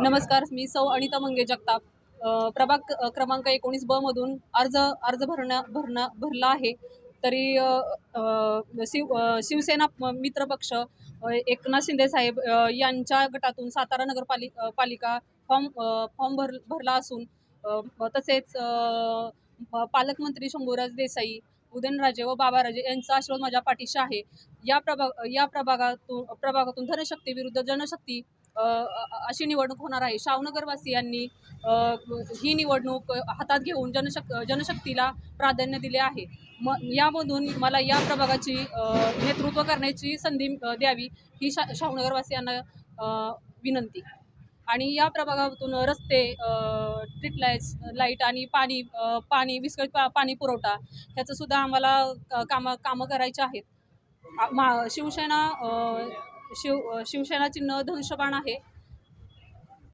नमस्कार मी सौ अनिता मंगे जगताप. प्रभाग क्रमांक एकोणीस ब मधून अर्ज अर्ज भरण्या भरणा भरला आहे. तरी शिव शिवसेना मित्रपक्ष एकनाथ शिंदे साहेब यांच्या गटातून सातारा नगरपालि पालिका फॉर्म फॉर्म भर भरला असून तसेच पालकमंत्री शंभूराज देसाई उदयनराजे व बाबाराजे यांचा आशीर्वाद माझ्या पाठीशी आहे. या प्रभाग या प्रभागातून प्रभागातून धनशक्ती विरुद्ध जनशक्ती अशी निवडणूक होणार आहे. शावनगरवासियांनी ही निवडणूक हातात घेऊन जनशक जनशक्तीला प्राधान्य दिले आहे. म यामधून मला या प्रभागाची नेतृत्व करण्याची संधी द्यावी ही शा शावनगरवासियांना विनंती. आणि या प्रभागातून रस्ते स्ट्रीट लाईट्स लाइट आणि पाणी पाणी विस्कळीत पा पाणी पुरवठा ह्याचंसुद्धा आम्हाला कामं कामं करायची आहेत. मा शिवसेना शिव शिवसेना चिन्ह धनुष्यबाण आहे.